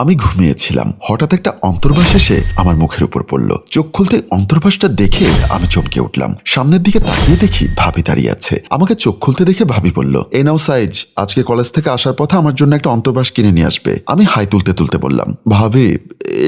আমি ঘুমিয়েছিলাম। হঠাৎ একটা অন্তর্বাস এসে আমার মুখের উপর পড়ল। চোখ খুলতে অন্তর্বাসটা দেখে আমি চমকে উঠলাম। সামনের দিকে তাকিয়ে দেখি ভাবি দাঁড়িয়ে আছে। আমাকে চোখ খুলতে দেখে ভাবি বলল, এই নাও সাইজ, আজকে কলেজ থেকে আসার পথে আমার জন্য একটা অন্তর্বাস কিনে নিয়ে আসবে। আমি হাই তুলতে তুলতে বললাম, ভাবি,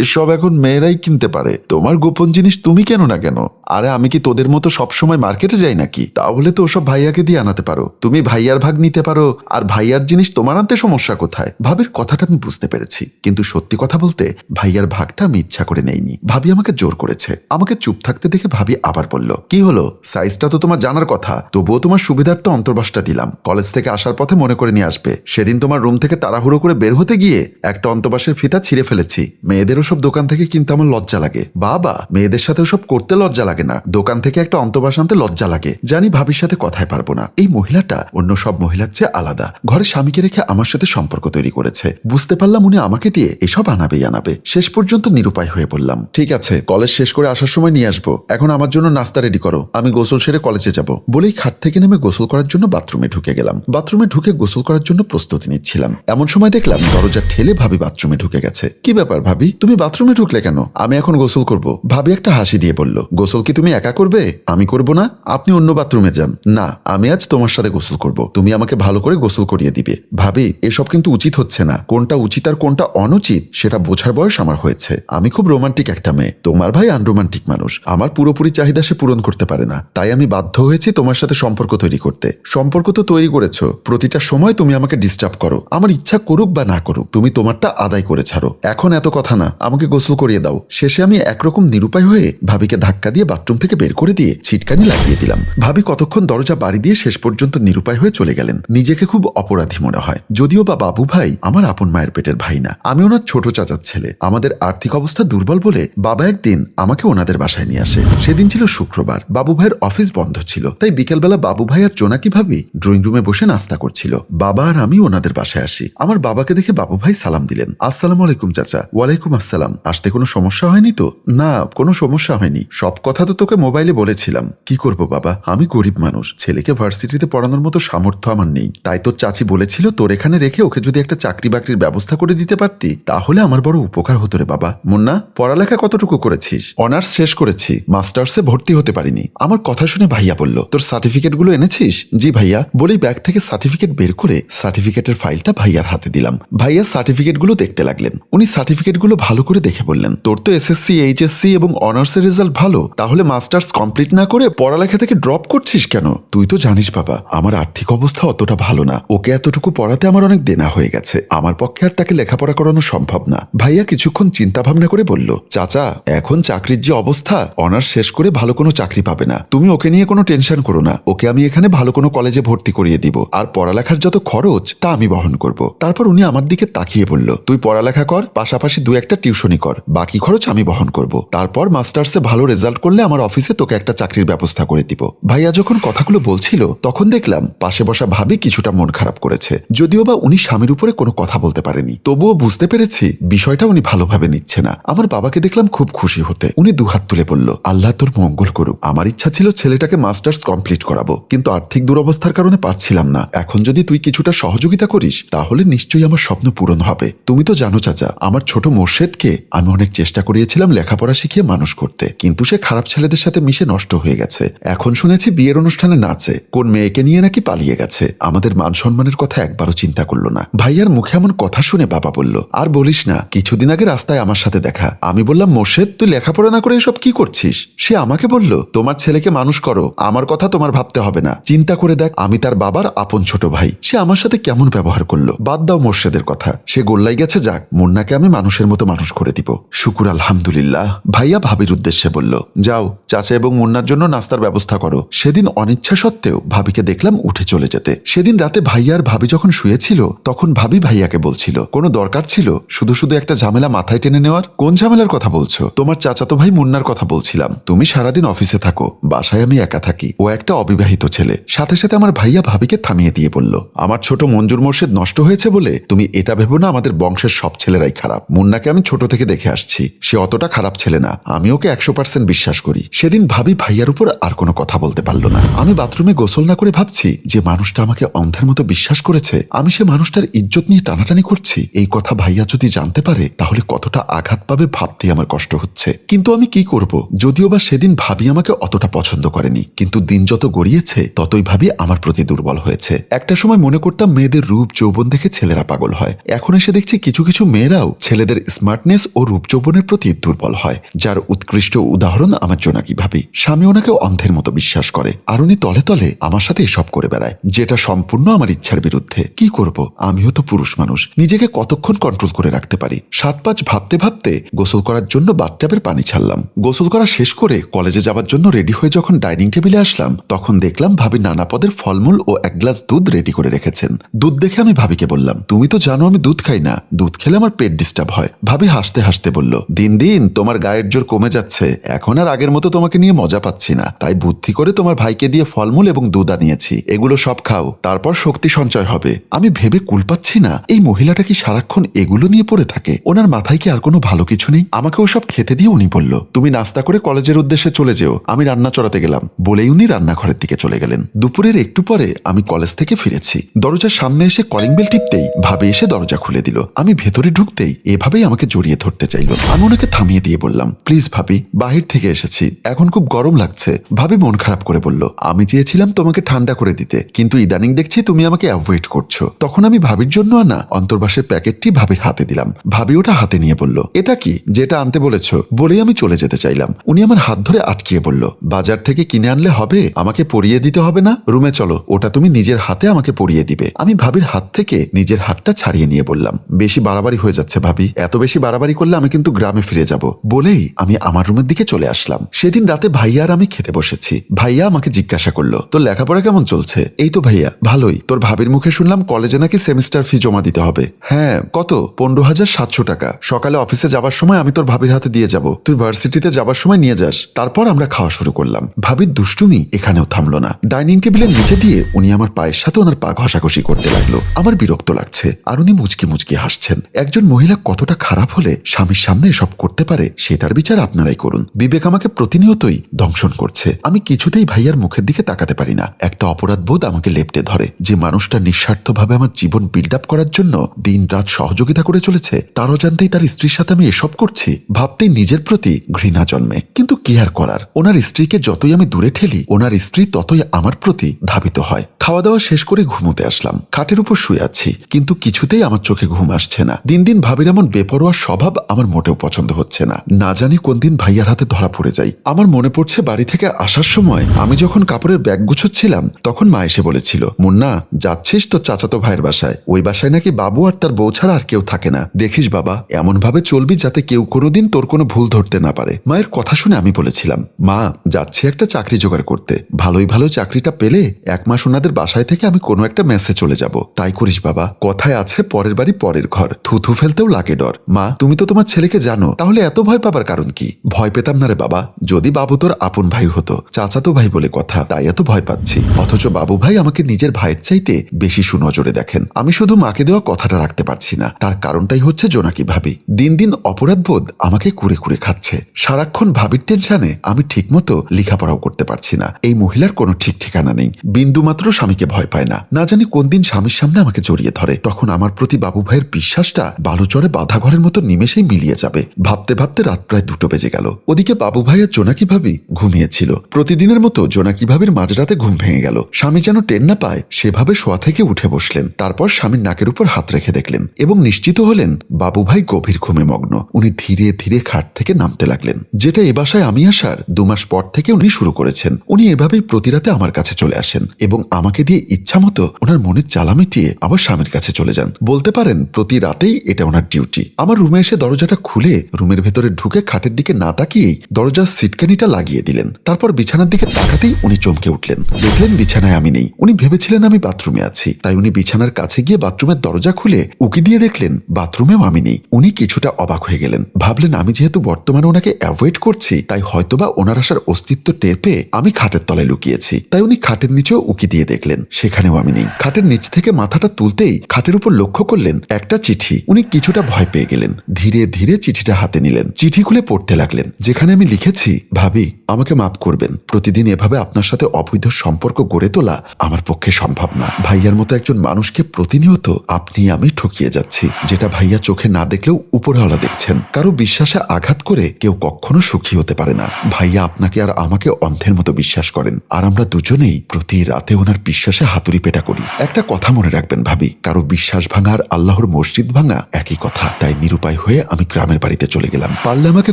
এসব এখন মেয়েরাই কিনতে পারে। তোমার গোপন জিনিস তুমি কেন না কেন? আরে আমি কি তোদের মতো সবসময় মার্কেটে যাই নাকি? তাহলে তো ওসব ভাইয়াকে দিয়ে আনাতে পারো। তুমি ভাইয়ার ভাগ নিতে পারো। আর ভাইয়ার জিনিস তোমার আনতে সমস্যা কোথায়? ভাবির কথাটা আমি বুঝতে পেরেছি। কিন্তু সত্যি কথা বলতে, ভাইয়ার ভাগটা আমি ইচ্ছা করে নেইনি। ভাবি আমাকে জোর করেছে। আমাকে চুপ থাকতে দেখে ভাবি আবার বলল, কি হলো? সাইজটা তো তোমার জানার কথা। তবুও তোমার সুবিধার্থে অন্তর্বাসটা দিলাম। কলেজ থেকে আসার পথে মনে করে নিয়ে আসবে। সেদিন তোমার রুম থেকে তাড়াহুড়ো করে বের হতে গিয়ে একটা অন্তর্বাসের ফিতা ছিঁড়ে ফেলেছি। মেয়েদেরও সব দোকান থেকে কিনতে আমার লজ্জা লাগে। বাবা, মেয়েদের সাথে সব করতে লজ্জা লাগে না। দোকান থেকে একটা অন্তর্বাস আনতে লজ্জা লাগে। জানি ভাবির সাথে কথায় পারব না। এই মহিলাটা অন্য সব মহিলার চেয়ে আলাদা। ঘরে স্বামীকে রেখে আমার সাথে সম্পর্ক তৈরি করেছে। বুঝতে পারলাম উনি আমাকে দিয়ে এসব আনাবেই আনাবে। শেষ পর্যন্ত নিরুপায় হয়ে পড়লাম। ঠিক আছে, কলেজ শেষ করে আসার সময় নিয়ে আসব। এখন আমার জন্য নাস্তা রেডি করো। আমি গোসল সেরে কলেজে যাব। বলেই খাট থেকে নেমে গোসল করার জন্য বাথরুমে ঢুকে গেলাম। বাথরুমে ঢুকে গোসল করার জন্য প্রস্তুতি নিচ্ছিলাম। এমন সময় দেখলাম দরজা ঠেলে ভাবি বাথরুমে ঢুকে গেছে। কি ব্যাপার ভাবি? তুমি বাথরুমে ঢুকলে কেন? আমি এখন গোসল করব। ভাবি একটা হাসি দিয়ে বলল, গোসল কি তুমি একা করবে? আমি করব না। আপনি অন্য বাথরুমে যান। না, আমি আজ তোমার সাথে গোসল করব। তুমি আমাকে ভালো করে গোসল করিয়ে দিবে। ভাবি, এসব কিন্তু উচিত হচ্ছে না। কোনটা উচিত আর কোনটা অনুচিত, সেটা বোঝার বয়স আমার হয়েছে। আমি খুব রোমান্টিক একটা মেয়ে। তোমার ভাই আনরোমান্টিক মানুষ। আমার পুরোপুরি চাহিদা সে পূরণ করতে পারে না। তাই আমি বাধ্য হয়েছি তোমার সাথে সম্পর্ক তৈরি করতে। সম্পর্ক তো তৈরি করেছ। প্রতিটা সময় তুমি আমাকে ডিস্টার্ব করো। আমার ইচ্ছা করুক বা না করুক, তুমি তোমারটা আদায় করে ছাড়ো। এখন এত কথা না। আমাকে গোসল করিয়ে দাও। শেষে আমি একরকম নিরুপায় হয়ে ভাবিকে ধাক্কা দিয়ে বাথরুম থেকে বের করে দিয়ে ছিটকানি লাগিয়ে দিলাম। ভাবি কতক্ষণ দরজা বাড়ি দিয়ে শেষ পর্যন্ত নিরুপায় হয়ে চলে গেলেন। নিজেকে খুব অপরাধী মনে হয়। যদিও বা বাবু ভাই আমার আপন মায়ের পেটের ভাই না। আমি ওনার ছোট চাচার ছেলে। আমাদের আর্থিক অবস্থা দুর্বল বলে বাবা একদিন আমাকে ওনাদের বাসায় নিয়ে আসে। সেদিন ছিল শুক্রবার। বাবু ভাইয়ের অফিস বন্ধ ছিল। তাই বিকেলবেলা বাবু ভাই আর জোনাকি ভাবি ড্রয়িং রুমে বসে নাস্তা করছিল। বাবা আর আমি ওনাদের বাসায় আসি। আমার বাবাকে দেখে বাবু ভাই সালাম দিলেন। আসসালাম আলাইকুম, চাচা। ওয়ালাইকুম আসসালাম। আসতে কোনো সমস্যা হয়নি তো? না, কোনো সমস্যা হয়নি। সব কথা তো তোকে মোবাইলে বলেছিলাম। কি করব বাবা? আমি গরিব মানুষ। ছেলেকে ভার্সিটিতে পড়ানোর মতো সামর্থ্য আমার নেই। তাই তোর চাচি বলেছিল তোর এখানে রেখে ওকে যদি একটা চাকরি বাকরির ব্যবস্থা করে দিতে পারতি, তাহলে আমার বড় উপকার হতো রে বাবা। মুন্না, পড়ালেখা কতটুকু করেছিস? অনার্স শেষ করেছি। মাস্টার্সে ভর্তি হতে পারিনি। আমার কথা শুনে ভাইয়া বলল, তোর সার্টিফিকেটগুলো এনেছিস? জি ভাইয়া। বলেই ব্যাগ থেকে সার্টিফিকেট বের করে সার্টিফিকেটের ফাইলটা ভাইয়ার হাতে দিলাম। ভাইয়া সার্টিফিকেটগুলো দেখতে লাগলেন। উনি সার্টিফিকেটগুলো ভালো করে দেখে বললেন, তোর তো এসএসসি, এইচএসসি এবং অনার্সের রেজাল্ট ভালো। তাহলে মাস্টার্স কমপ্লিট না করে পড়ালেখা থেকে ড্রপ করছিস কেন? তুই তো জানিস বাবা, আমার আর্থিক অবস্থা অতটা ভালো না। ওকে এতটুকু পড়াতে আমার অনেক দেনা হয়ে গেছে। আমার পক্ষে আর তাকে লেখাপড়া করানো সম্ভব না। ভাইয়া কিছুক্ষণ চিন্তা ভাবনা করে বলল, চাচা, এখন চাকরির যে অবস্থা, অনার্স শেষ করে ভালো কোনো চাকরি পাবে না। তুমি ওকে নিয়ে কোনো টেনশন করো না। ওকে আমি এখানে ভালো কোনো কলেজে ভর্তি করিয়ে দিব। আর পড়ালেখার যত খরচ, তা আমি বহন করব। তারপর উনি আমার দিকে তাকিয়ে বলল, তুই পড়ালেখা কর, পাশাপাশি দু একটা টিউশনি কর। বাকি খরচ আমি বহন করব। তারপর মাস্টার্সে ভালো রেজাল্ট করলে আমার অফিসে তোকে একটা চাকরির ব্যবস্থা করে দিব। ভাইয়া যখন কথাগুলো বলছিল, তখন দেখলাম পাশে বসা ভাবি কিছুটা মন খারাপ করেছে। যদিও বা উনি স্বামীর উপরে কোনো কথা বলতে পারেনি। তবুও বুঝতে পেরেছি বিষয়টা উনি ভালোভাবে নিচ্ছে না। আমার বাবাকে দেখলাম খুব খুশি হতে। উনি দুহাত তুলে বলল, আল্লাহ তোর মঙ্গল করুক। আমার ইচ্ছা ছিল ছেলেটাকে মাস্টার্স কমপ্লিট করাবো, কিন্তু আর্থিক দুরবস্থার কারণে পারছিলাম না। এখন যদি তুই কিছুটা সহযোগিতা করিস, তাহলে নিশ্চয়ই আমার স্বপ্ন পূরণ হবে। তুমি তো জানো চাচা, আমার ছোট মোর্শেদকে আমি অনেক চেষ্টা করিয়েছিলাম লেখাপড়া শিখিয়ে মানুষ করতে। কিন্তু সে খারাপ ছেলেদের সাথে মিশে নষ্ট হয়ে গেছে। এখন শুনেছি বিয়ের অনুষ্ঠানে নাচে। কোন মেয়েকে নিয়ে নাকি পালিয়ে গেছে? আমাদের মান সম্মানের কথা একবারও চিন্তা করল না। ভাইয়ার মুখে এমন কথা শুনে বাবা বলল, আর বলিস না, কিছুদিন আগে রাস্তায় আমার সাথে দেখা। আমি বললাম, মোর্শেদ, তুই লেখাপড়া না করে এসব কি করছিস? সে আমাকে বলল, তোমার ছেলেকে মানুষ করো। আমার কথা তোমার ভাবতে হবে না। চিন্তা করে দেখ, আমি তার বাবার আপন ছোট ভাই। সে আমার সাথে কেমন ব্যবহার করল? বাদ দাও মোর্শেদের কথা। সে গোল্লাই গেছে, যাক, মুন্নাকে আমি মানুষের মতো মানুষ করে দিব। শুকুর আলহামদুলিল্লাহ। ভাইয়া ভাবির উদ্দেশ্যে বলল যাও, চাচা এবং মুন্নার জন্য নাস্তার ব্যবস্থা করো। সেদিন অনিচ্ছা সত্ত্বেও ভাবিকে দেখলাম উঠে চলে যেতে। সেদিন রাতে ভাইয়ার ভাবি যখন শুয়েছিল, তখন ভাবি ভাইয়াকে বলছিল, কোনো দরকার ছিল? শুধু শুধু একটা ঝামেলা মাথায় টেনে নেওয়ার? কোন ঝামেলার কথা বলছো? তোমার চাচাতো ভাই মুন্নার কথা বলছিলাম। তুমি সারাদিন অফিসে থাকো, বাসায় আমি একা থাকি। ও একটা অবিবাহিত ছেলে। সাথে সাথে আমার ভাইয়া ভাবিকে থামিয়ে দিয়ে বলল, আমার ছোট মঞ্জুর মোর্শেদ নষ্ট হয়েছে বলে তুমি এটা ভেবো না, আমাদের বংশের সব ছেলেরাই খারাপ। মুন্নাকে আমি ছোট থেকে দেখে আসছি। সে অতটা খারাপ ছেলে না। আমি ওকে একশো পার্সেন্ট বিশ্বাস করি। সেদিন ভাবি ভাইয়ার উপর আর কোনো কথা বলতে পারল না। আমি বাথরুমে গোসল না করে ভাবছি যে মানুষটা আমাকে অন্ধের মতো বিশ্বাস করেছে। আমি সে মানুষটার ইজ্জত নিয়ে টানাটানি করছি। এই কথা ভাইয়া যদি জানতে পারে, তাহলে কতটা আঘাত পাবে ভাবতেই আমার কষ্ট হচ্ছে। কিন্তু আমি কি করব? যদিও বা সেদিন ভাবি আমাকে অতটা পছন্দ করেনি। কিন্তু দিন যত গড়িয়েছে, ততই ভাবি আমার প্রতি দুর্বল হয়েছে। একটা সময় মনে করতাম মেয়েদের রূপ যৌবন দেখে ছেলেরা পাগল হয়। এখন এসে দেখছি কিছু কিছু মেয়েরাও ছেলেদের স্মার্টনেস ও রূপ যৌবনের প্রতি দুর্বল হয়, যার উৎকৃষ্ট উদাহরণ আমার জোনাকি ভাবি? স্বামী ওনাকে অন্ধের মতো বিশ্বাস করে। আর উনি তলে তলে আমার সাথে এসব করে বেড়ায়। যেটা সম্পূর্ণ আমার ইচ্ছার বিরুদ্ধে। কি করব? আমিও তো পুরুষ মানুষ। নিজেকে কতক্ষণ কন্ট্রোল করে রাখতে পারি? সাত পাঁচ ভাবতে ভাবতে গোসল করার জন্য বাথটাবের পানি ছাড়লাম। গোসল করা শেষ করে কলেজে যাওয়ার জন্য রেডি হয়ে যখন ডাইনিং টেবিলে আসলাম, তখন দেখলাম ভাবি নানা পদের ফলমূল ও এক গ্লাস দুধ রেডি করে রেখেছেন। দুধ দেখে আমি ভাবিকে বললাম, তুমি তো জানো আমি দুধ খাই না। দুধ খেলে আমার পেট ডিস্টার্ব হয়। ভাবি হাসতে হাসতে বলল, দিন দিন তোমার গায়ের জোর কমে যাচ্ছে। এখন আর আগের মতো তোমাকে নিয়ে মজা পাচ্ছি না। তাই বুদ্ধি করে তোমার ভাইকে দিয়ে ফলমূল এবং দুধ আনিয়েছি। এগুলো সব খাও, তারপর শক্তি সঞ্চয় হবে। আমি ভেবে কুল পাচ্ছি না। এই মহিলাটা কি সারাক্ষণ এগুলো নিয়ে পড়ে থাকে? ওনার মাথায় কি আর কোনো ভালো কিছু নেই? আমাকে ওসব খেতে দিয়ে উনি বলল, তুমি নাস্তা করে কলেজের উদ্দেশ্যে চলে যেও। আমি রান্না চড়াতে গেলাম। বলেই উনি রান্নাঘরের দিকে চলে গেলেন। দুপুরের একটু পরে আমি কলেজ থেকে ফিরেছি। দরজার সামনে এসে কলিং বেল টিপতেই ভাবে এসে দরজা খুলে দিল। আমি ভেতরে ঢুকতেই এভাবেই আমাকে জড়িয়ে ধরতে চাইল। আমি ওনাকে থামিয়ে দিয়ে বললাম, প্লিজ ভাবি, বাহির থেকে এসেছি। এখন খুব গরম লাগছে। ভাবি মন খারাপ করে বলল, আমি চেয়েছিলাম তোমাকে ঠান্ডা করে দিতে, কিন্তু ইদানিং দেখছি তুমি আমাকে অ্যাভয়েড করছ। তখন আমি ভাবির জন্য আনা অন্তর্বাসের প্যাকেটটি ভাবির হাতে দিলাম। ভাবি ওটা হাতে নিয়ে বলল, এটা কি? যেটা আনতে বলেছ? বলেই আমি চলে যেতে চাইলাম। উনি আমার হাত ধরে আটকিয়ে বলল, বাজার থেকে কিনে আনলে হবে? আমাকে পরিয়ে দিতে হবে না? রুমে চলো, ওটা তুমি নিজের হাতে আমাকে পরিয়ে দিবে। আমি ভাবির হাত থেকে নিজের হাতটা ছাড়িয়ে নিয়ে বললাম, বেশি বাড়াবাড়ি হয়ে যাচ্ছে ভাবি। এত বেশি বাড়াবাড়ি করলে আমি কিন্তু গ্রামে ফিরে যাব। বলেই আমি আমার রুমের দিকে চলে আসলাম। সেদিন রাতে ভাইয়া আর আমি খেতে বসেছি। ভাইয়া আমাকে জিজ্ঞাসা করল, তোর লেখাপড়া কেমন চলছে? এই তো ভাইয়া, ভালোই। তোর ভাবির মুখে শুনলাম কলেজে নাকি সেমিস্টার ফি জমা দিতে হবে। হ্যাঁ কত? পনেরো হাজার সাতশো টাকা। সকালে অফিসে যাবার সময় আমি তোর ভাবির হাতে দিয়ে যাব। তুই ভার্সিটিতে যাবার সময় নিয়ে যাস। তারপর আমরা খাওয়া শুরু করলাম। ভাবির দুষ্টুমি এখানেও থামলো না। ডাইনিং টেবিলের নিচে দিয়ে উনি আমার পায়ের সাথে ওনার পা ঘষাঘষি করতে লাগল। আমার বিরক্ত লাগছে আর উনি মুচকি মুচকি হাসছেন। একজন মহিলা কতটা খারাপ হলে স্বামীর সামনে এসব করতে পারে, সেটার বিচার আপনারাই করুন। বিবেক আমাকে প্রতিনিয়তই দংশন করছে। আমি কিছুতেই ভাইয়ার মুখের দিকে তাকাতে পারি না। একটা অপরাধ বোধ আমাকে লেপটে ধরে। যে মানুষটা নিঃস্বার্থভাবে আমার জীবন বিল্ড আপ করার জন্য দিন রাত সহযোগিতা করে চলেছে তার অজান্তেই তার স্ত্রীর সাথে আমি এসব করছি। ভাবতেই নিজের প্রতি ঘৃণা জন্মে। কিন্তু কি আর করার? ওনার স্ত্রীকে যতই আমি দূরে ঠেলি, ওনার স্ত্রী ততই আমার প্রতি ধাবিত হয়। খাওয়া দাওয়া শেষ করে ঘুমোতে আসলাম। খাটের উপর শুয়ে আছি, কিন্তু কিছুতেই আমার চোখে ঘুম আসছে না। দিন দিন ভাবির এমন বেপরোয়া স্বভাব আমার মোটেও পছন্দ হচ্ছে না। না জানি কোন দিন ভাইয়ার হাতে ধরা পড়ে যাই। আমার মনে পড়ছে বাড়ি থেকে আসার সময় আমি যখন কাপড়ের ব্যাগ গুছোচ্ছিলাম, তখন মা এসে বলেছিল, মুন্না, যাচ্ছিস তো চাচাতো ভাইয়ের বাসায়? ওই বাসায় নাকি বাবু আর তার বউ ছাড়া আর কেউ থাকে না। দেখিস বাবা এমন ভাবে চলবি যাতে কেউ কোনোদিন তোর কোনো ভুল ধরতে না পারে। মায়ের কথা শুনে আমি বলেছিলাম, মা, যাচ্ছি একটা চাকরি জোগাড় করতে। ভালোই ভালো চাকরিটা পেলে এক মাস ওনাদের বাসায় থেকে আমি কোনো একটা মেসে চলে যাব। তাই করিস বাবা। কথায় আছে পরের বাড়ি পরের ঘর। থুথু ফেলতেও লাগে ডর। মা, তুমি তো তোমার ছেলেকে জানো। তাহলে এত ভয় পাবার কারণ কি? ভয় পেতাম না রে বাবা। যদি বাবু তোর আপন ভাই হতো, চাচাতো ভাই বলে কথা, তাই এত ভয় পাচ্ছি। অথচ বাবু ভাই আমাকে নিজের ভাইয়ের চাইতে বেশি সুনজরে দেখেন। আমি শুধু মাকে দেওয়া কথাটা রাখতে পারছি না। তার কারণটাই হচ্ছে জোনাকি ভাবি। দিন দিন অপরাধবোধ আমাকে কুড়ে কুড়ে খাচ্ছে। সারাক্ষণ ভাবির টেনশনে আমি ঠিকমতো লেখাপড়াও করতে পারছি না। এই মহিলার কোনো ঠিক ঠিকানা নেই। বিন্দু মাত্র স্বামীকে ভয় পায় না। না জানি কোন দিন স্বামীর সামনে আমাকে জড়িয়ে ধরে। তখন আমার প্রতি বাবু ভাইয়ের বিশ্বাসটা বালুচরে বাধা ঘরের মতো নিমেষেই মিলিয়ে যাবে। ভাবতে ভাবতে রাত প্রায় দুটো বেজে গেল। ওদিকে বাবু ভাই আর জোনাকি ভাবি ঘুমিয়েছিল। প্রতিদিনের মতো জোনাকি ভাবির মাঝরাতে ঘুম ভেঙে গেল। স্বামী যেন টেন না পায়, সেভাবে শোয়া থেকে উঠে বসলেন। তারপর স্বামীর নাকের উপর হাত রেখে দেখলেন এবং নিশ্চিত হলেন বাবু ভাই গভীর ঘুমে মগ্ন। উনি ধীরে ধীরে খাট থেকে নামতে লাগলেন। যেটা এ বাসায় আমি আসার, দু মাস পর থেকে উনি শুরু করেছেন। উনি এভাবেই প্রতি রাতে আমার কাছে চলে আসেন এবং আমাকে দিয়ে ইচ্ছা মতো ওনার মনের চালা মিটিয়ে আবার স্বামীর কাছে চলে যান। বলতে পারেন, প্রতি রাতেই এটা ওনার ডিউটি আমার রুমে এসে দরজাটা খুলে রুমের ভেতরে ঢুকে খাটের দিকে না তাকিয়েই দরজার সিটকানিটা লাগিয়ে দিলেন। তারপর বিছানার দিকে তাকাতেই উনি চমকে উঠলেন। দেখলেন বিছানায় আমি নেই। উনি ভেবেছিলেন আমি বাথরুমে আছি। তাই উনি বিছানার কাছে গিয়ে বাথরুমের দরজা খুলে উকি দিয়ে দেখলেন, বাথরুমেও আমি নেই। উনি কিছুটা অবাক হয়ে গেলেন। ভাবলেন, আমি যেহেতু বর্তমানে ওনাকে অ্যাভয়েড করছি, তাই হয়তোবা ওনার আসার অস্তিত্ব টের পেয়ে আমি খাটের তলায় লুকিয়েছি। তাই উনি খাটের নিচেও উকি দিয়ে দেখলেন। দেখলেন সেখানেও আমি নেই। খাটের নিচ থেকে মাথাটা তুলতেই খাটের উপর লক্ষ্য করলেন একটা চিঠি। উনি কিছুটা ভয় পেয়ে গেলেন। ধীরে ধীরে চিঠিটা হাতে নিলেন। চিঠি খুলে পড়তে লাগলেন। যেখানে আমি লিখেছি, ভাবি, আমাকে মাফ করবেন। প্রতিদিন এভাবে আপনার সাথে অবৈধ সম্পর্ক গড়ে তোলা আমার পক্ষে সম্ভব না। ভাইয়ার মতো একজন মানুষকে প্রতিনিয়ত আপনি আমি ঠকিয়ে যাচ্ছি, যেটা ভাইয়া চোখে না দেখলেও উপরওয়ালা দেখছেন। কারও বিশ্বাসে আঘাত করে কেউ কখনো সুখী হতে পারে না। ভাইয়া আপনাকে আর আমাকে অন্ধের মতো বিশ্বাস করেন। আর আমরা দুজনেই প্রতি রাতে ওনার বিশ্বাসে হাতুড়ি পেটা করি। একটা কথা মনে রাখবেন ভাবি, কারও বিশ্বাস ভাঙা আর আল্লাহর মসজিদ ভাঙা একই কথা। তাই নিরুপায় হয়ে আমি গ্রামের বাড়িতে চলে গেলাম। পারলে আমাকে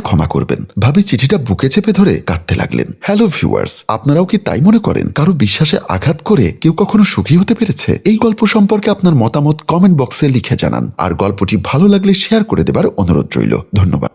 ক্ষমা করবেন। ভাবি, চিঠিটা বুকে চেপে ধরে কাঁদতে লাগলেন। হ্যালো ভিউয়ার্স, আপনারাও কি তাই মনে করেন? কারও বিশ্বাসে আঘাত করে কেউ কখনো সুখী হতে পেরেছে? এই গল্প সম্পর্কে আপনার মতামত কমেন্ট বক্সে লিখে জানান। আর গল্পটি ভালো লাগলে শেয়ার করে দেবার অনুরোধ রইল। ধন্যবাদ।